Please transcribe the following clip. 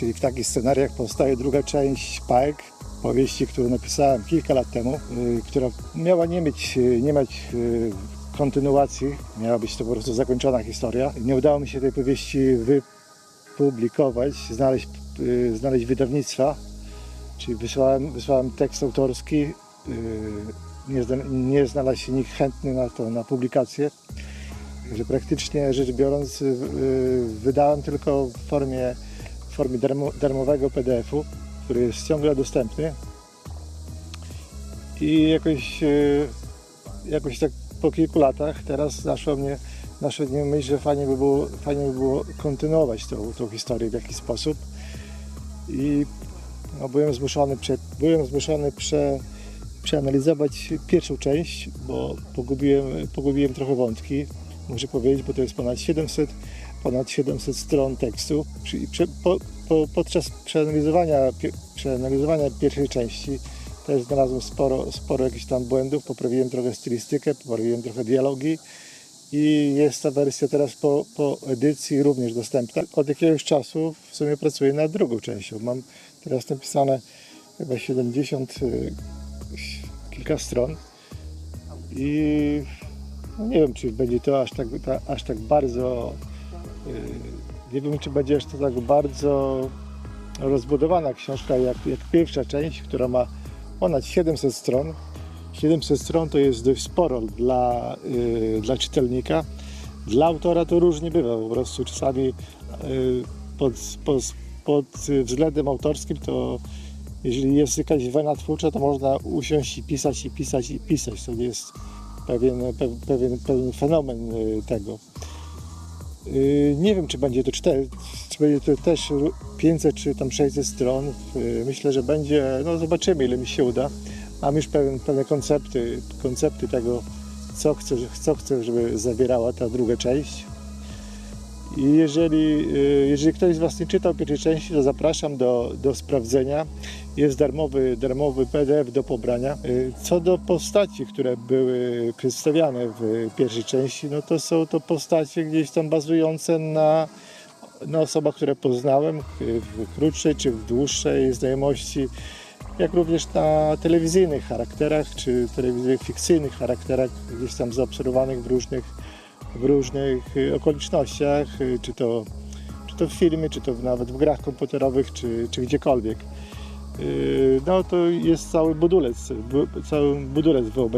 czyli w takich scenariach powstaje druga część Pajek, powieści, którą napisałem kilka lat temu, y, która miała nie mieć, y, nie mieć y, kontynuacji, miała być to po prostu zakończona historia. Nie udało mi się tej powieści wypublikować, znaleźć, znaleźć wydawnictwa, czyli wysłałem, wysłałem tekst autorski, nie, zna- nie znalazł się nikt chętny na to, na publikację. Że praktycznie rzecz biorąc, wydałem tylko w formie, formie darmo, darmowego PDF-u, który jest ciągle dostępny. I jakoś, y, jakoś tak po kilku latach teraz naszła mnie, naszła mnie myśl, że fajnie by było, fajnie by było kontynuować tą, tą historię w jakiś sposób. I no, byłem zmuszony, prze, byłem zmuszony prze, przeanalizować pierwszą część, bo pogubiłem, pogubiłem trochę wątki, muszę powiedzieć, bo to jest ponad 700, ponad 700 stron tekstu. Prze, po, po, podczas przeanalizowania, przeanalizowania pierwszej części też znalazłem sporo, sporo jakichś tam błędów, poprawiłem trochę stylistykę, poprawiłem trochę dialogi i jest ta wersja teraz po, po edycji również dostępna. Od jakiegoś czasu w sumie pracuję nad drugą częścią. Mam teraz napisane chyba 70 y, kilka stron i no nie wiem, czy będzie to aż tak, ta, aż tak bardzo nie wiem, czy będzie aż to tak bardzo rozbudowana książka jak, jak pierwsza część, która ma ponad 700 stron. 700 stron to jest dość sporo dla, y, dla czytelnika. Dla autora to różnie bywa, po prostu czasami y, pod, pod, pod względem autorskim to jeżeli jest jakaś wena twórcza, to można usiąść i pisać, i pisać, i pisać. To jest pewien, pe- pewien, pewien fenomen y, tego. Y, Nie wiem, czy będzie to 4, czy będzie to też 500 czy tam 600 stron. Y, Myślę, że będzie, no zobaczymy ile mi się uda. Mam już pewien, pewne koncepty, koncepty tego, co chcę, co chcę, żeby zawierała ta druga część. Jeżeli, y, jeżeli ktoś z Was nie czytał pierwszej części, to zapraszam do, do sprawdzenia. Jest darmowy, darmowy PDF do pobrania. Y, Co do postaci, które były przedstawiane w pierwszej części, no to są to postacie gdzieś tam bazujące na, na osobach, które poznałem y, w krótszej czy w dłuższej znajomości, jak również na telewizyjnych charakterach, czy telewizyjnych fikcyjnych charakterach, gdzieś tam zaobserwowanych w różnych, w różnych y, okolicznościach, y, czy to, czy to w filmie, czy to nawet w grach komputerowych, czy, czy gdziekolwiek. Yy, No to jest cały budulec, bu- cały budulec wyobraźni.